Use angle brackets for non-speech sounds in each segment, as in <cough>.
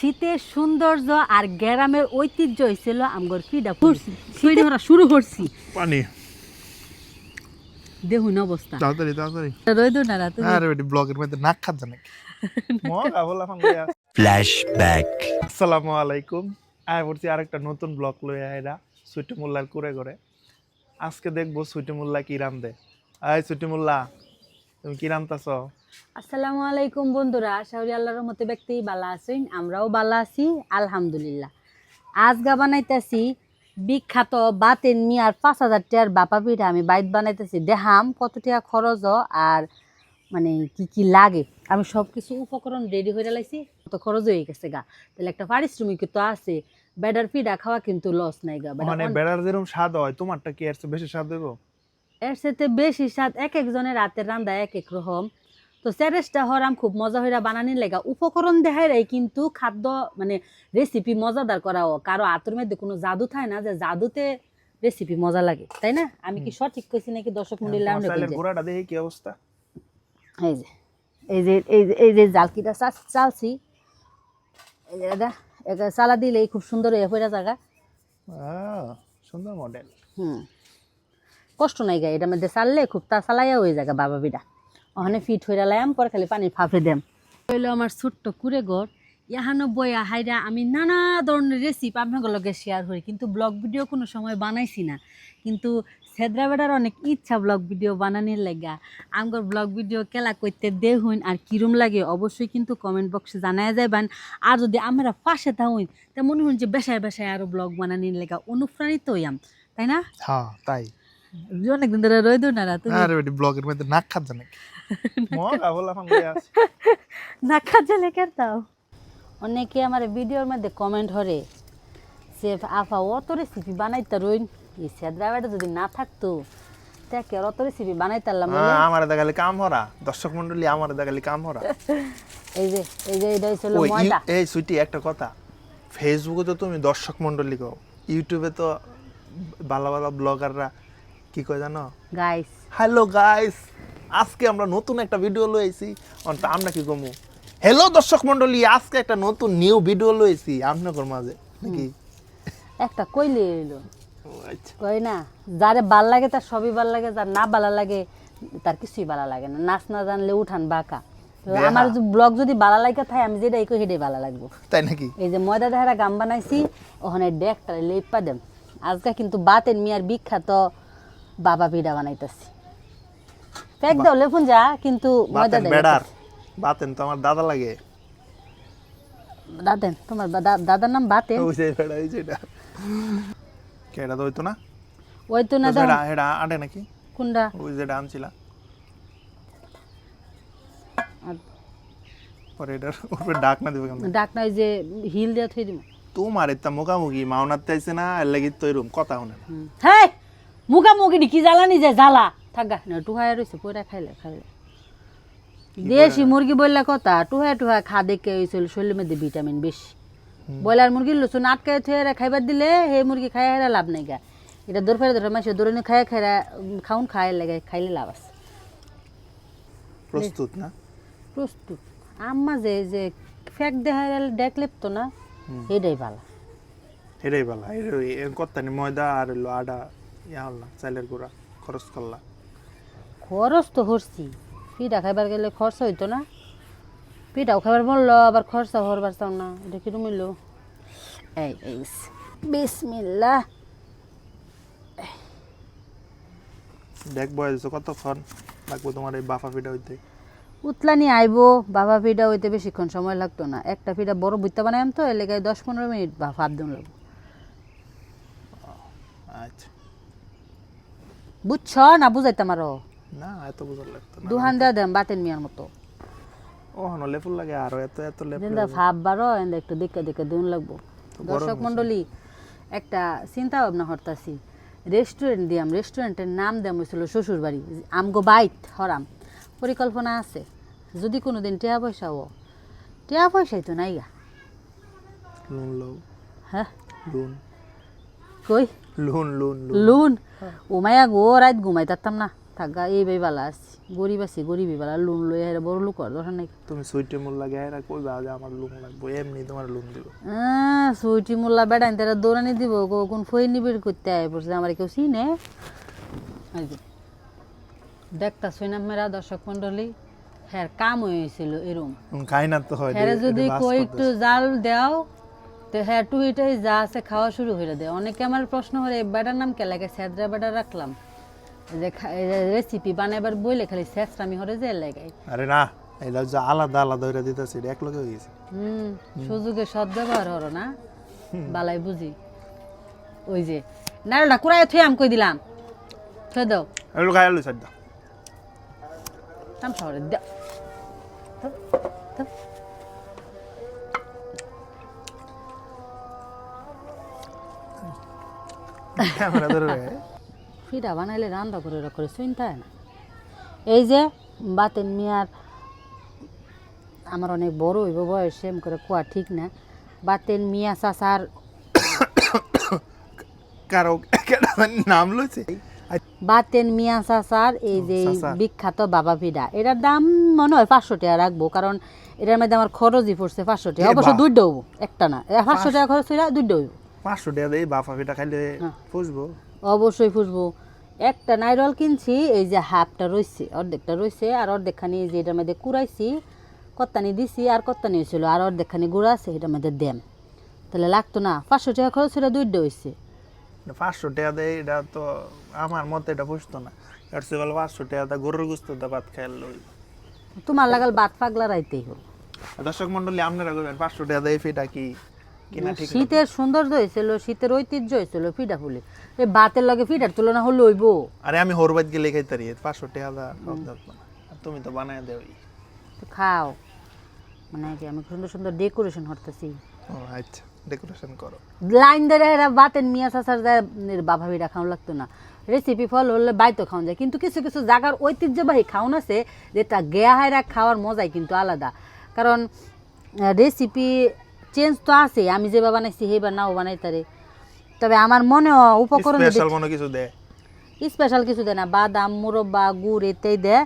শীতের সৌন্দর্য আর গ্রামের ঐতিহ্য হয়েছিল আমগর ফিডা ফিডা ধরা শুরু করছি পানি। দেখুন অবস্থা। তাড়াতাড়ি তাড়াতাড়ি। রইদ না রাত? আরে বেটি ব্লগের মধ্যে নাক খাচ্ছে নাকি? <laughs> মজা বললাম Flashback. আসসালামু আলাইকুম। আয় পড়ছি আরেকটা নতুন ব্লগ লই আয়রা সুইটি মোল্লার করে করে আজকে দেখব সুইটি মোল্লা কি রান্ধে আয় সুইটি মোল্লা তুমি কি রান্ধতাছ আসসালামু আলাইকুম বন্ধুরা শাহরি আল্লাহর মতে ব্যক্তি বালা আছেন আমরাও বালা আছি আলহামদুলিল্লাহ। আজ গা বানাইতেছি বিখ্যাত বাতেন মিয়ার পাঁচ হাজার টাকার বাপা পিঠা আমি বাইত বানাইতেছি। দেহাম কত টাকা খরচ আর মানে কি কি লাগে। আমি সব কিছু উপকরণ রেডি হয়ে লাইছি কত খরচ হয়ে গেছে গা। তাহলে একটা পারিশ্রমিক তো আছে বেডার পিঠা খাওয়া কিন্তু লস নাই গা মানে বেড়ার যেরকম স্বাদ হয় তোমারটা কি এর চেয়ে বেশি স্বাদ দেবো এর সাথে বেশি স্বাদ এক একজনের রাতের রান্দা এক এক রকম। তো স্যারেসটা হরাম খুব মজা হইরা বানানির লেগা উপকরণ দেখাই রে কিন্তু খাদ্য মানে রেসিপি মজাদার করা হোক কারও আতর মধ্যে কোনো জাদু থাকে না যে জাদুতে রেসিপি মজা লাগে। তাই না? আমি কি সঠিক কইছি নাকি? দর্শক মন্ডলী তোমার চালের গুঁড়াটা দেখি কি অবস্থা এই যে এই যে এই যে এই যে জালকিটা চালছি। এই যে এটা এটা চালা দিলেই খুব সুন্দর হয়ে পড়া জায়গা সুন্দর মডেল হুম। কষ্ট নাই গা এটার মধ্যে চাললে খুব তা চালাইয়া হয়ে যায় বাবা বিটা ওখানে ফিট হয়ে লাইম পরে খালি পানি ফাফে দেম। হইল আমার ছোট্ট কুড়ে ঘর ইহানো বইয়া হাইরা আমি নানা ধরনের রেসিপি আপনাদের লগে শেয়ার করি কিন্তু ব্লগ ভিডিও কোনো সময় বানাইছি না। কিন্তু সেদ্রা বেড়ার অনেক ইচ্ছা ব্লগ ভিডিও বানানোর লাগা। আমগর ব্লগ ভিডিও কেলা করতে দেখুন আর কিরম লাগে অবশ্যই কিন্তু কমেন্ট বক্সে জানাই যাবেন আর যদি আমরা পাশে থাকুন তা মনে হন যে বেসায় বেসায় আরও ব্লগ বানানোর লেগা অনুপ্রাণিত হইয়াম তাই না? হ্যাঁ তাই। অনেকদিন ধরে রইদ না তুমি? আরে ব্লগের মধ্যে নাক খাচ্ছে নাকি? না খাচ্ছে লেখার তাও? অনেকে আমার ভিডিওর মধ্যে কমেন্ট হরে আফা অত রেসিপি বানাইতে রইন। এই সেদ্রা বেটা যদি না থাকতো তাকে আর অত রেসিপি বানাইতারলাম আমার দেখালি কাম হরা দর্শক মন্ডলী আমার দেখালি কাম হরা <laughs> এই যে এই যে এটা হইছিল ময়দা। এই সুইটি একটা কথা। ফেসবুকে তো তুমি দর্শক মন্ডলী কও। ইউটিউবে তো ভালো ভালো ব্লগাররা কি কয় জানো? গাইস হ্যালো গাইস আজকে আমরা নতুন একটা ভিডিও লইছি অন্ত আমরা কি কমু হ্যালো দর্শক মন্ডলী আজকে একটা নতুন নিউ ভিডিও লইছি আপনাদের মাঝে নাকি? একটা কইলে এলো আচ্ছা। কই না যারে ভালো লাগে তার সবই ভালো লাগে যার না ভালো লাগে তার কিছুই ভালো লাগে না। নাচ না জানলে উঠান বাঁকা। আমার ব্লগ যদি ভালো লাগে থাকে আমি যেটা কই সেটাই ভালো লাগবো। তাই নাকি? এই যে ময়দা দেহারা গাম বানাইছি ওখানে ডেকটা লেপা দেম। আজকে কিন্তু বাতেন মিয়ার বিখ্যাত বাবা পিঠা বানাইতেছি। প্যাক দাও লেফুন যা কিন্তু ময়দা বেড়ার। বাতেন তো আমার দাদা লাগে। দাদেন তোমার দাদার নাম বাতেন। ওই যে বেড়া ওই যে এটা। কেডা না? ওই তো না দাও। আটে নাকি? কোনটা? ওই যেটা আনছিলা। পরে এটার উপরে ডাক না দিবে কেমন? ডাক না ওই যে হিল দিয়ে থই দিব। তোমার এটা মুখামুখি মাওনার তাইছে না এর লাগি তো এরকম কথা শুনে। হ্যাঁ মুখামুখি কি জ্বালানি যে জ্বালা। থাকা। না টুহায় রয়েছে পয়রা খাইলে খাইলে। দেশি মুরগি বললে কথা টুহায় টুহায় খা দেখে হয়েছিল শরীরের মধ্যে ভিটামিন বেশি। ব্রয়লার মুরগি লসুন আটকে থুয়ে খাইবার দিলে হে মুরগি খাই হেরা লাভ নাই গা। এটা দৌড় ফেরে ধরে মাসে দৌড়ে খাই খাইরা খাউন খাই লাগে খাইলে লাভ আছে। প্রস্তুত না? প্রস্তুত। আম্মা যে যে ফ্যাক দেখা ডেক লেপতো না এটাই ভালো। এটাই ভালো। এর কথা নি ময়দা আর আডা ইয়া চাইলের গুঁড়া খরচ করলা। খরচ তো হরছি পিঠা খাইবার গেলে খরচ হইতো না। পিঠাও খাইবার বলল আবার খরচা হরবার চাও না। এটা কিরম হইল? এই এই বিসমিল্লাহ। দেখ বয়স কতক্ষণ? লাগবো তোমার এই বাফা পিঠা হইতে। উতলানি আইবো বাবা পিঠা হইতে বেশিক্ষণ সময় লাগতো না। একটা পিঠা বড় বুঝতে বানাইম তো লেগে দশ পনেরো মিনিট বা ভাব দিন লাগবো আচ্ছা। বুঝছ? না বুঝাইতাম আরও? না এত বুঝার লাগতো না। দুহান দেওয়া দেম বাতেন মিয়ার মতো। ও হন লেফুল লাগে আরও এত এত লেফুল যেন ভাব বারো এনে একটু দেখে দেখে দিন লাগবো। দর্শক মন্ডলী একটা চিন্তা ভাবনা হরতাছি রেস্টুরেন্ট দিয়াম রেস্টুরেন্টের নাম দেম হয়েছিল শ্বশুর বাড়ি আমগো বাইত হরাম। পরিকল্পনা আছে। যদি কোনো দিন টিয়া পয়সাও টিয়া পয়সাই তো নাই গা। হ্যাঁ। কই? লুন লুন লুন। লুন? ও গো রাত ঘুমাই তারতাম না। থাকা এই বাই বালা আছি। গরিব আছি গরিবই বালা লোন লই আর বড় লোক আর দরকার নাই। তুমি সুইটে মোল্লা গায়েরা কইবা যে আমার লুম লাগবে এমনি তোমার লুম দিব। আহ, সুইটি মোল্লা বেড়াইন তারা দৌড়ানি দিব গো- কোন ফই নিবিড় করতে আয় পড়ছে আমার কেউ চিনে? দেখতা শুনে মেরা দর্শক মন্ডলী হ্যাঁ কাম হয়েছিল এরম। খাই না তো হয় হ্যাঁ যদি কই একটু জাল দাও তো হ্যাঁ টুইটাই যা আছে খাওয়া শুরু হয়ে দেয় অনেকে আমার প্রশ্ন হলে বেটার নাম কে লাগে? স্যাদরা বেটা রাখলাম। যে রেসিপি বানাবার বইলে খালি স্যাসরা আমি হরে যে লাগাই। আরে না এটা যে আলাদা আলাদা হইরা দিতেছে এটা এক লগে হয়ে গেছে। হুম সুযোগে সদ ব্যবহার হরো না। বালাই বুঝি। ওই যে নারলটা কুড়াই থুই আম কই দিলাম? থুই দাও। এগুলো গায়ে আলু সাইড তাম শহরে দাও ক্যামেরা ফিডা বানাইলে রান্না করে করে চিন্তা না। এই যে বাতেন মিয়ার আমার অনেক বড় হইব বয়স এম করে কোয়া ঠিক না। বাতেন মিয়া চাচার কারও নাম লইছে? বাতেন মিয়া চাচার এই যে বিখ্যাত বাবা ফিডা এটার দাম মনে হয় পাঁচশো টাকা রাখব কারণ এটার মধ্যে আমার খরচই পড়ছে পাঁচশো টাকা। অবশ্য বা। দুই হইব একটা না। পাঁচশো টাকা খরচ হইলে দুই হইব পাঁচশো টাকা দিয়ে বাফা পিঠা খাইলে হ্যাঁ। পুষবো। অবশ্যই ফুসবো একটা নাইরল কিনছি এই যে হাফটা রয়েছে অর্ধেকটা রয়েছে আর অর্ধেকখানি যে এটার মধ্যে কুড়াইছি কত্তানি দিছি আর কত্তানি হয়েছিল আর অর্ধেকখানি গুঁড়া আছে এটার মধ্যে দেন তাহলে লাগতো না পাঁচশো টাকা খরচ সেটা দুইটা হয়েছে পাঁচশো টাকা দেয় এটা তো আমার মতে এটা পুষতো না। এর ভালো পাঁচশো টাকা দা গরুর গুস্ত দা ভাত খাইলে তোমার লাগাল বাদ পাগলা রাইতেই হল দর্শক মন্ডলী আপনারা করবেন পাঁচশো টাকা দেয় ফিটা কি? শীতের সৌন্দর্য হয়েছিল শীতের ঐতিহ্য হয়েছিল ফিডা ফুলে। এই বাতের লগে ফিডার তুলনা হলো হইব। আরে আমি হরবাদ গেলে খাইতারি পাঁচশো টাকা তুমি তো বানায় দেও খাও। মানে কি আমি সুন্দর সুন্দর ডেকোরেশন করতেছি। ও আচ্ছা ডেকোরেশন করো। লাইন ধরে এরা বাতেন মিয়া চাচার যায় বাবা বিড়া খাওয়া লাগতো না। রেসিপি ফল হলে বাইতো খাওয়া যায় কিন্তু কিছু কিছু জায়গার ঐতিহ্যবাহী খাওয়ান আছে যেটা গেয়া হায়রা খাওয়ার মজাই কিন্তু আলাদা। কারণ রেসিপি চেঞ্জ তো আছে আমি যেভাবে বানাইছি সেইবার নাও বানাইতারে তবে আমার মনে হয় উপকরণ স্পেশাল মনে কিছু দেয় স্পেশাল কিছু দেয় না বাদাম মুরব্বা গুড় এতেই দেয়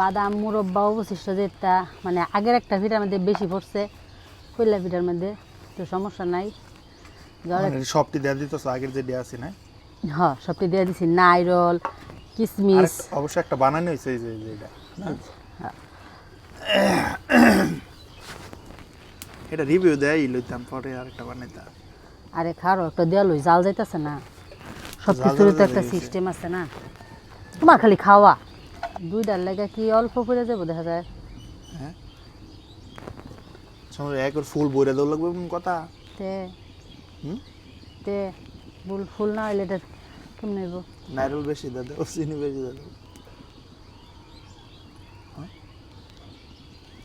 বাদাম মুরব্বা অবশিষ্ট যেটা মানে আগের একটা ভিটার মধ্যে বেশি পড়ছে কইলা ভিটার মধ্যে তো সমস্যা নাই। মানে সবটি দেয়া দিত আগের যে দেয়া আছে না হ্যাঁ সবটি দিয়ে দিছি নাইরল আর কিশমিশ অবশ্য একটা বানানো হয়েছে যে এটা? <coughs> এটা রিভিউ দেয় লইতাম পরে আর একটা বানাইতাম আরে খারো একটা দেয়াল ওই জাল যাইতেছে না। সব কিছুর তো একটা সিস্টেম আছে না। তোমার খালি খাওয়া। দুই ডাল লাগা কি অল্প পড়ে যাব দেখা যায়। হ্যাঁ? সময় একবার ফুল বইরে দেওয়া লাগবে কথা? তে। হুম? তে ফুল ফুল না হইলে এটা কেমন হইব? নাইরল বেশি দে দেবো চিনি বেশি দে দেবো হ্যাঁ?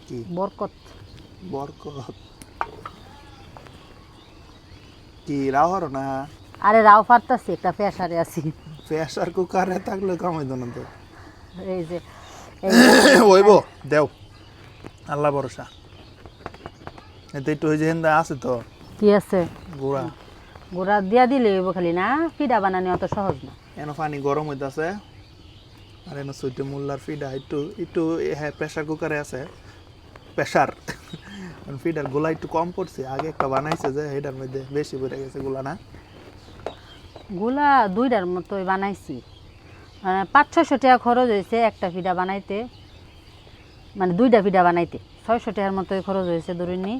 কি? বরকত। বরকত। কি রাহর না? আরে রাও পারতাছি একটা পেশারে আছি। প্রেসার কুকারে থাকলে কামাইতো না তো। এই যে <coughs> ওইব দেও। আল্লাহ ভরসা। এতে একটু যে হেন্দা আছে তো। কি আছে? গোড়া। গোড়া দিয়া দিলে হইব খালি না? পিঠা বানানি অত সহজ না। এনে পানি গরম হইতাছে। আর এনে সইতে মোল্লার ফিডা একটু একটু হ্যাঁ প্রেসার কুকারে আছে। প্রেসার ফিডার গোলা একটু কম পড়ছে। আগে একটা বানাইছে যে এটার মধ্যে বেশি পড়ে গেছে গোলা না? গুলা দুইটার মতোই বানাইছি। মানে পাঁচ ছয়শো টাকা খরচ হয়েছে একটা ফিডা বানাইতে। মানে দুইটা ফিডা বানাইতে। ছয়শো টাকার মতোই খরচ হয়েছে ধরিনি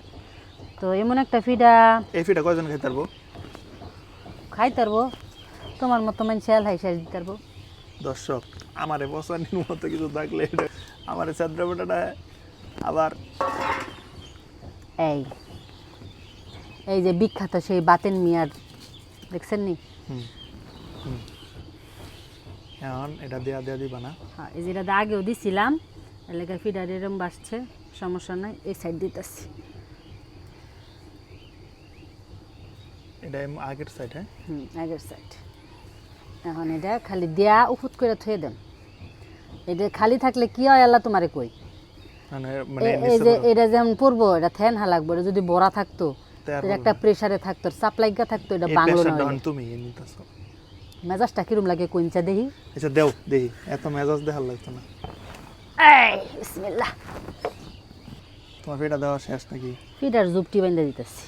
তো এমন একটা ফিডা এই ফিডা কয়জন খাইতে পারব? খাই পারব। তোমার মতো মানে শেয়াল হাই শেষ দিতে পারব। দর্শক আমারে পছন্দের মতো কিছু থাকলে আমারে চাদ্রা বেটাটা আবার এই এই যে বিখ্যাত সেই বাতেন মিয়ার দেখছেন নি? এখন এটা দেয়া দেয়া দিবা না। হ্যাঁ এই যেটা আগেও দিছিলাম এলাকায় ফিডার এরম বাসছে সমস্যা নাই এই সাইড দিতেছি। এটা আগের সাইড হ্যাঁ? হুম আগের সাইড এখন এটা খালি দেয়া উফুত করে থুয়ে দেন। এটা খালি থাকলে কি হয় আল্লাহ তোমারে কই এটা যেমন পড়ব এটা এটা যদি বড়া থাকতো একটা প্রেসারে থাকতো থাকতো এটা বাংলো না তুমি মেজাজটা কিরম লাগে কইনচা দেখি আচ্ছা দেও দেখি এত মেজাজ দেখার লাগতো না। এই বিসমিল্লাহ। তোমার ফিডা দেওয়া শেষ নাকি? ফিডার জুপটি বাইন্দা দিতেছি।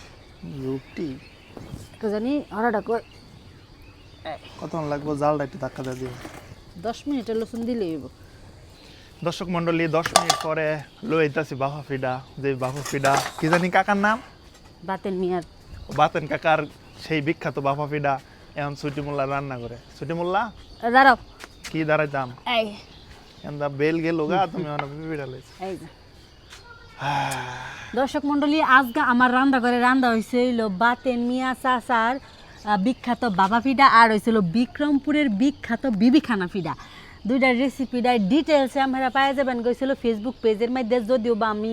রুটি তো জানি হরাটা কই? কতক্ষণ লাগবো? জালটা একটু ধাক্কা দিয়ে দিও। দশ মিনিটের লসুন দিলে হইব। দর্শক মন্ডলী দশ মিনিট পরে লইতাছি বাফা ফিডা যে বাফা ফিডা কি জানি কাকার নাম? বাতেন মিয়ার বাতেন কাকার সেই বিখ্যাত বাফা ফিডা এখন সুটি মোল্লা রান্না করে। সুটি মোল্লা দাঁড়াও। কি দাঁড়াইতাম? এই। এন্দা বেল গেল গা তুমি অনেক ফিডা লইছো এই <sighs> দর্শক মন্ডলী আজকে আমার রান্না করে রান্না হয়েছিল বাতেন মিয়া চাচার বিখ্যাত বাবা ফিডা আর হয়েছিল বিক্রমপুরের বিখ্যাত বিবিখানা ফিডা দুইটার রেসিপিটা ডিটেলসে আমরা পাওয়া যাবেন। গেছিল ফেসবুক পেজের মধ্যে যদিও বা আমি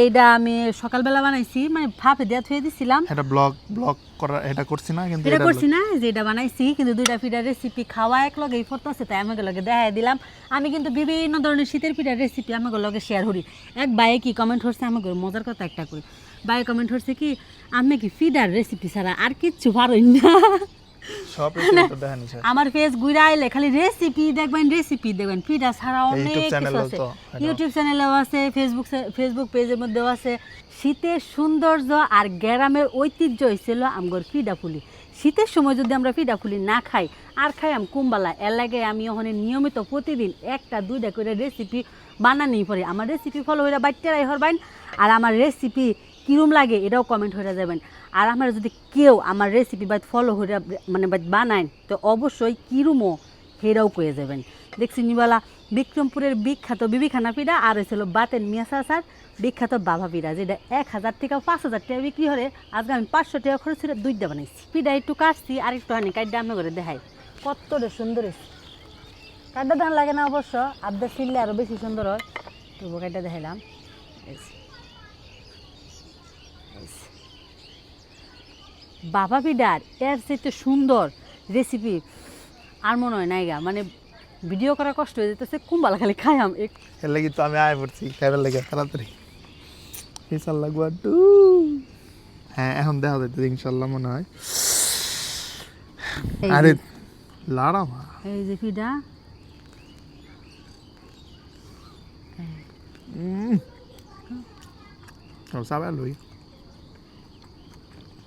এইটা আমি সকালবেলা বানাইছি মানে ভাপে দেওয়া থুয়ে দিছিলাম। এটা ব্লগ ব্লগ করা এটা করছি না কিন্তু এটা করছি না যে এটা বানাইছি কিন্তু দুইটা পিঠার রেসিপি খাওয়া এক লগে ফটো আছে তাই আমাকে লগে দেখাই দিলাম। আমি কিন্তু বিভিন্ন ধরনের শীতের পিঠার রেসিপি আমাকে লগে শেয়ার করি। এক বাইয়ে কি কমেন্ট করছে আমাকে মজার কথা একটা করি বাইরে কমেন্ট করছে কি আমি কি ফিডার রেসিপি ছাড়া আর কিচ্ছু পারই না। আমার ফেস ঘুরে আইলে খালি রেসিপি দেখবেন রেসিপি দেখবেন ফিডা ছাড়া অনেক কিছু আছে। ইউটিউব চ্যানেলেও আছে ফেসবুক ফেসবুক পেজের মধ্যেও আছে। শীতের সৌন্দর্য আর গ্রামের ঐতিহ্য হয়েছিল আমগর ফিডা ফুলি শীতের সময় যদি আমরা ফিডা ফুলি না খাই আর খাই আম কুম্বালা এর লাগে আমি ওখানে নিয়মিত প্রতিদিন একটা দুইটা করে রেসিপি বানানি পরে। আমার রেসিপি ফলো হয়ে বাইটেরাই হরবাইন আর আমার রেসিপি কিরম লাগে এটাও কমেন্ট হয়ে যাবেন। আর আমার যদি কেউ আমার রেসিপি বাইত ফলো হয়ে মানে বানায়, তো অবশ্যই কিরমও হেরাও কয়ে যাবেন। দেখছি নিবালা, বিক্রমপুরের বিখ্যাত বিবিখানা পিঠা আর হয়েছিল বাতেন মিয়া চাচার বিখ্যাত বাবা পিঠা যেটা এক হাজার টাকা পাঁচ হাজার টাকা বিক্রি হলে আজকে আমি পাঁচশো টাকা খরচ করে দুইটা বানাইছি। পিঠা একটু কাটছি, আর একটু হানি কাটটা আমি করে দেখাই। কতটা সুন্দর হয়েছে কাটটা ধান লাগে না অবশ্য আবদা ছিললে আরও বেশি সুন্দর হয়। তবু কাটটা দেখাইলাম এই যে। এই যে। বাবা পিঠার এর চেয়ে সুন্দর রেসিপি আর মনে হয় নাইগা মানে ভিডিও করা কষ্ট হয়ে যেতেছে কুম্বালা খালি খাইয়াম এক এর লাগি তো আমি আয় পড়ছি খাইবার লেগে তাড়াতাড়ি। একটু হ্যাঁ এখন দেখা যাইতে ইনশাল্লাহ মনে হয়। আরে লাড়া মা। এই যে লই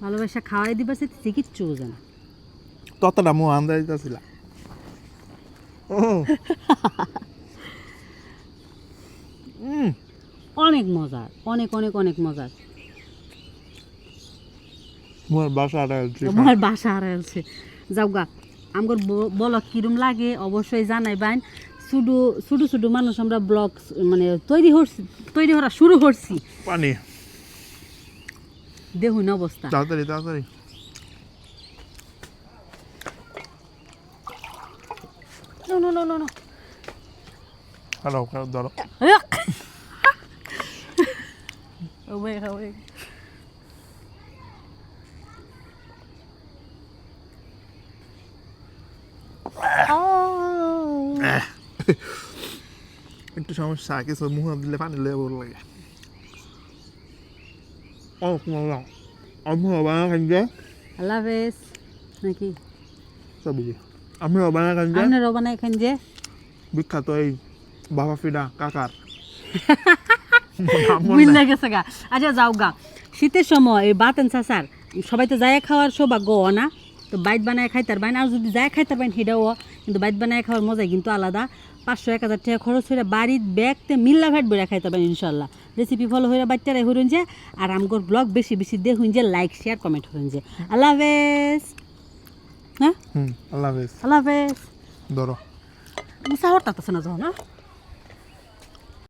ভালোবাসা খাওয়াই দিবা সে কিচ্ছু বোঝে না। ততটা মুখ আন্দা দিতেছিল। <laughs> অনেক মজার অনেক অনেক অনেক মজার। মোর বাসা তোমার বাসা হারাইছে যাও গা আমগর বল কিরম লাগে অবশ্যই জানাইবেন। শুধু ছোটো ছোটো মানুষ আমরা ব্লগ মানে তৈরি করছি তৈরি করা শুরু করছি পানি। দেখুন অবস্থা। তাড়াতাড়ি তাড়াতাড়ি। No no no no no. Hello ধরো away away একটু সমস্যা কিছু মুখ দিলে পানি লেগে বড় লাগে। ও কুমার আমি বানা কাঞ্জা আল্লাহ হাফেজ নাকি সবই আমি বানা কাঞ্জা আপনারাও বানাই খান যে বিখ্যাত এই বাবা ফিডা কাকার বুঝলে গেছে গা আচ্ছা যাও গা শীতের সময় এই বাতেন চাচার সবাই তো যায় খাওয়ার সৌভাগ্য না তো বাইট বানায় খাইতার বাইন আর যদি যায় খাইতার বাইন সেটাও কিন্তু বাইট বানায় খাওয়ার মজাই কিন্তু আলাদা পাঁচশো এক হাজার টাকা খরচ হয়ে বাড়ির ব্যাগতে মিল্লা ভাট বেড়ে খাইতে পারেন ইনশাল্লাহ রেসিপি ফলো হয়ে বাচ্চারাই হরুন যে আর আমগর ব্লগ বেশি বেশি দেখুন যে লাইক শেয়ার কমেন্ট হরুন যে। আল্লাহ হাফেজ। হ্যাঁ? আল্লাহ হাফেজ। আল্লাহ হাফেজ। ধরো। মুসা হরতাছে না যখন হ্যাঁ?